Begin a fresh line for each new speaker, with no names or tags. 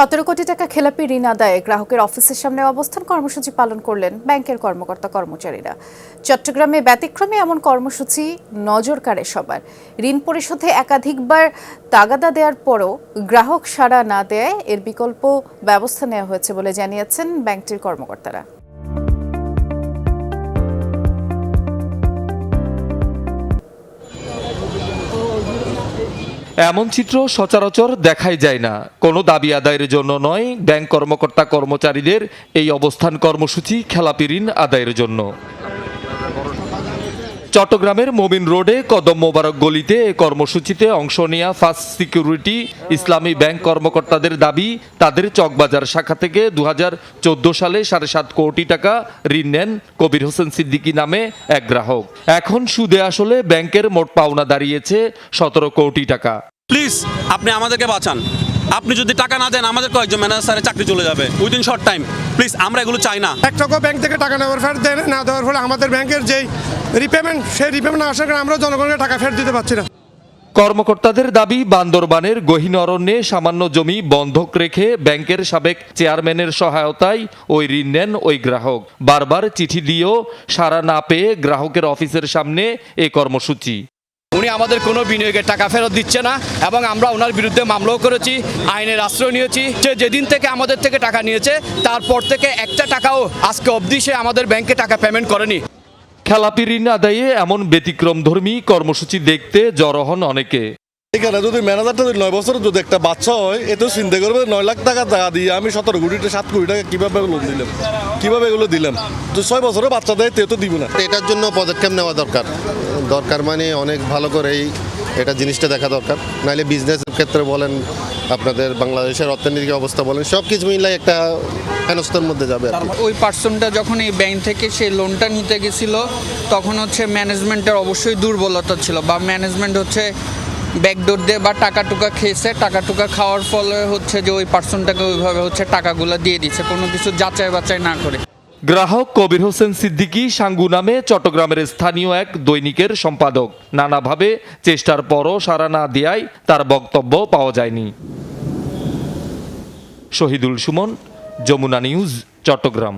সতেরো কোটি টাকা খেলাপি ঋণ আদায়ে গ্রাহকের অফিসের সামনে অবস্থান কর্মসূচি পালন করলেন ব্যাংকের কর্মকর্তা কর্মচারীরা। চট্টগ্রামে ব্যতিক্রমে এমন কর্মসূচি নজর কাড়ে সবার। ঋণ পরিশোধে একাধিকবার তাগাদা দেওয়ার পরও গ্রাহক সাড়া না দেয়, এর বিকল্প ব্যবস্থা নেওয়া হয়েছে বলে জানিয়েছেন ব্যাংকটির কর্মকর্তারা।
এমন চিত্র সচরাচর দেখাই যায় না। কোনো দাবি আদায়ের জন্য নয়, ব্যাংক কর্মকর্তা কর্মচারীদের এই অবস্থান কর্মসূচি, খেলাপি ঋণ আদায়ের জন্য। চট্টগ্রামের মোবিন রোডে কদম মোবারক গলিতে এ কর্মসূচিতে অংশ নেওয়া ফার্স্ট সিকিউরিটি ইসলামী ব্যাংক কর্মকর্তাদের দাবি, তাদের চকবাজার শাখা থেকে দু হাজার চোদ্দ সালে সাড়ে সাত কোটি টাকা ঋণ নেন কবির হোসেন সিদ্দিকী নামে এক গ্রাহক। এখন সুদে আসলে ব্যাংকের মোট পাওনা দাঁড়িয়েছে সতেরো কোটি টাকা।
প্লিজ আপনি আমাদেরকে বাঁচান। আপনি যদি টাকা না দেন আমাদের কয়েকজন ম্যানেজার স্যারের চাকরি চলে যাবে। উইদিন শর্ট টাইম প্লিজ আমরা এগুলো চাই না।
এক টাকা ব্যাংক থেকে টাকা নেওয়ার ফেরত দেয় না দেওয়ার ফলে আমাদের ব্যাংকের যেই রিপেমেন্ট সেই রিপেমেন্ট আসার কারণে আমরা জনগণকে টাকা ফেরত দিতে পারছি না।
কর্মকর্তাদের দাবি বান্দরবানের গহীন অরণ্যে সামান্য জমি বন্ধক রেখে ব্যাংকের সাবেক চেয়ারম্যানের সহায়তায় ওই ঋণ নেন ওই গ্রাহক। বারবার চিঠি দিয়েও সাড়া না পেয়ে গ্রাহকের অফিসের সামনে এই কর্মসূচি।
উনি আমাদের কোনো বিনিয়োগের টাকা ফেরত দিচ্ছে না এবং আমরা ওনার বিরুদ্ধে মামলাও করেছি, আইনের আশ্রয় নিয়েছি। যে যেদিন থেকে আমাদের থেকে টাকা নিয়েছে, তারপর থেকে একটা টাকাও আজকে অবধি সে আমাদের ব্যাংকে টাকা পেমেন্ট করেনি।
খেলাপি ঋণ আদায়ে এমন ব্যতিক্রমধর্মী কর্মসূচি দেখতে জড়ো হন অনেকে।
এখানে যদি ম্যানেজারটা যদি নয় বছরের যদি একটা বাচ্চা হয় এত চিন্তা করবে নয় লাখ টাকা টাকা দিয়ে আমি সতেরো কোটি সাত কোটি টাকা কীভাবে লোন দিলাম? কীভাবে এগুলো দিলাম? তো ছয় বছরের বাচ্চা দেয় তে তো দিব না।
এটার জন্য পদক্ষেপ নেওয়া দরকার। দরকার মানে অনেক ভালো করেই এটা জিনিসটা দেখা দরকার। নাহলে বিজনেসের ক্ষেত্রে বলেন আপনাদের বাংলাদেশের অর্থনৈতিক অবস্থা বলেন সব কিছু মিলাই একটা হেনস্থার মধ্যে যাবে
ওই পার্সনটা যখন এই ব্যাংক থেকে সেই লোনটা নিতে গেছিল তখন হচ্ছে ম্যানেজমেন্টের অবশ্যই দুর্বলতা ছিল বা ম্যানেজমেন্ট হচ্ছে ব্যাকডোর দিয়ে বা টাকা টুকা খেয়েছে টাকা টুকা খাওয়ার ফলে হচ্ছে যে ওই পার্সনটাকে ওইভাবে হচ্ছে টাকাগুলো দিয়ে দিচ্ছে কোনো কিছু যাচাই বাছাই না করে।
গ্রাহক কবির হোসেন সিদ্দিকী, সাঙ্গু নামে চট্টগ্রামের স্থানীয় এক দৈনিকের সম্পাদক। নানাভাবে চেষ্টার পরও সাড়া না দেয়ায় তার বক্তব্য পাওয়া যায়নি। শহীদুল সুমন, যমুনা নিউজ, চট্টগ্রাম।